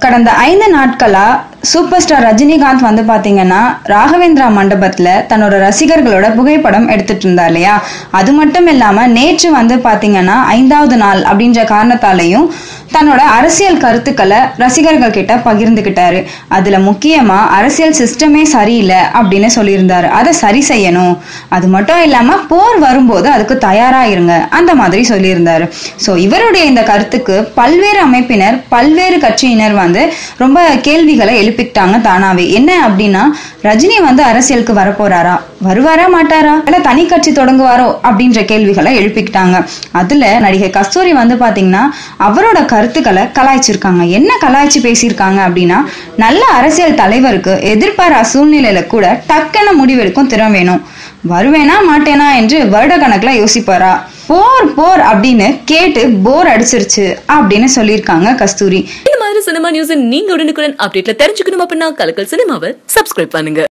கடந்த ஐந்து நாட்களா சூப்பர் ஸ்டார் ரஜினிகாந்த் வந்து பாத்தீங்கன்னா ராகவேந்திரா மண்டபத்துல தன்னோட ரசிகர்களோட புகைப்படம் எடுத்துட்டு இருந்தா இல்லையா? அது மட்டும் இல்லாம நேற்று வந்து பாத்தீங்கன்னா ஐந்தாவது நாள் அப்படின்ற காரணத்தாலையும் தன்னோட அரசியல் கருத்துக்களை ரசிகர்கள் கிட்ட பகிர்ந்துகிட்டாரு. அதுல முக்கியமா அரசியல் சிஸ்டமே சரியில்லை அப்படின்னு சொல்லியிருந்தாரு. அதை சரி செய்யணும். அது மட்டும் இல்லாம போர் வரும்போது அதுக்கு தயாரா இருங்க. அந்த மாதிரி சொல்லியிருந்தாரு. சோ இவருடைய இந்த கருத்துக்கு பல்வேறு அமைப்பினர் பல்வேறு கட்சியினர் வந்து ரொம்ப கேள்விகளை எழுப்பிக்கிட்டாங்க தானாவே. என்ன அப்படின்னா ரஜினி வந்து அரசியலுக்கு வரப்போறாரா? வருவாரா மாட்டாரா? இல்ல தனி கட்சி தொடங்குவாரோ? அப்படின்ற கேள்விகளை எழுப்பிக்கிட்டாங்க. அதுல நடிகை கஸ்தூரி வந்து பாத்தீங்கன்னா அவரோட கருத்துக்களை கலாய்ச்சிருக்காங்க. என்ன கலாய்ச்சி பேசியிருக்காங்க அப்படின்னா நல்ல அரசியல் தலைவருக்கு எதிர்பாரா சூழ்நிலையில கூட டக்குன்னு முடிவெடுக்கும் திறன் வேணும். வருவேனா மாட்டேனா என்று வருட கணக்குல யோசிப்பாரா? போர் போர் அப்படின்னு கேட்டு போர் அடிச்சிருச்சு அப்படின்னு சொல்லியிருக்காங்க கஸ்தூரி. சினிமா நியூஸ் நீங்க உடனுக்குடன் அப்டேட்ல தெரிஞ்சுக்கணும் அப்படின்னா கலக்கல் சினிமாவை சப்ஸ்கிரைப் பண்ணுங்க.